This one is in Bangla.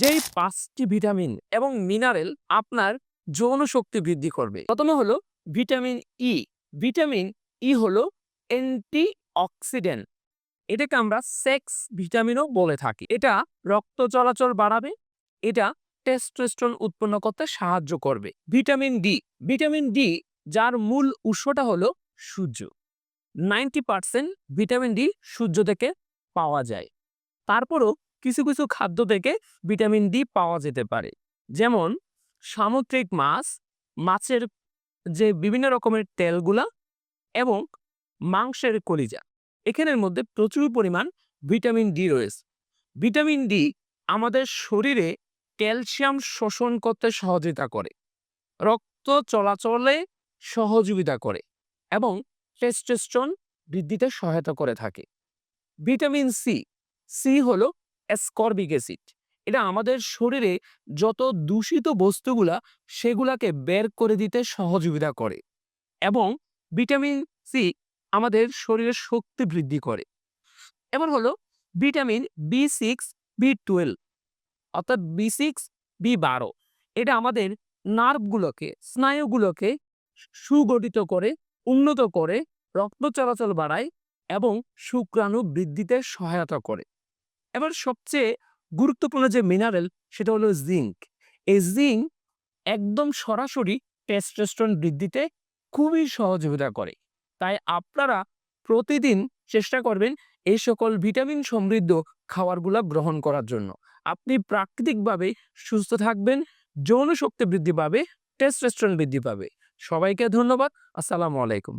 যেই পাঁচটি ভিটামিন এবং মিনারেল আপনার যৌন শক্তি বৃদ্ধি করবে। প্রথমে হলো ভিটামিন ই ভিটামিন ই হলো অ্যান্টি অক্সিডেন্ট এটাকে আমরা সেক্স ভিটামিনও বলে থাকি। এটা রক্ত চলাচল বাড়াবে, এটা টেস্টোস্টেরন উৎপন্ন করতে সাহায্য করবে। ভিটামিন ডি ভিটামিন ডি যার মূল উৎসটা হলো সূর্য। নাইনটি পার্সেন্ট ভিটামিন ডি সূর্য থেকে পাওয়া যায়। তারপরও কিছু কিছু খাদ্য থেকে ভিটামিন ডি পাওয়া যেতে পারে। যেমন সামুদ্রিক মাছ, মাছের যে বিভিন্ন রকমের তেলগুলা এবং মাংসের কলিজা। এখানের মধ্যে প্রচুর পরিমাণ ভিটামিন ডি রয়েছে। ভিটামিন ডি আমাদের শরীরে ক্যালসিয়াম শোষণ করতে সহযোগিতা করে, রক্ত চলাচলে সহযোগিতা করে এবং টেস্টোস্টেরন বৃদ্ধিতে সহায়তা করে থাকে। ভিটামিন সি সি হলো অ্যাসকর্বিক অ্যাসিড এটা আমাদের শরীরে যত দূষিত বস্তুগুলা, সেগুলাকে বের করে দিতে সহযোগিতা করে এবং ভিটামিন সি আমাদের শরীরের শক্তি বৃদ্ধি করে। এমন হলো vitamin B six, B twelve অর্থাৎ বি সিক্স, বি বারো। এটা আমাদের নার্ভগুলোকে, স্নায়ুগুলোকে সুগঠিত করে, উন্নত করে, রক্ত চলাচল বাড়ায় এবং শুক্রাণু বৃদ্ধিতে সহায়তা করে। এবার সবচেয়ে গুরুত্বপূর্ণ যে মিনারেল সেটা হলো জিঙ্ক এই জিঙ্ক একদম সরাসরি টেস্টোস্টেরন বৃদ্ধিতে খুবই সহযোগিতা করে। তাই আপনারা প্রতিদিন চেষ্টা করবেন এই সকল ভিটামিন সমৃদ্ধ খাবারগুলো গ্রহণ করার জন্য। আপনি প্রাকৃতিকভাবে সুস্থ থাকবেন যৌন শক্তি বৃদ্ধি পাবে টেস্টোস্টেরন বৃদ্ধি পাবে। সবাইকে ধন্যবাদ, আসসালামু আলাইকুম।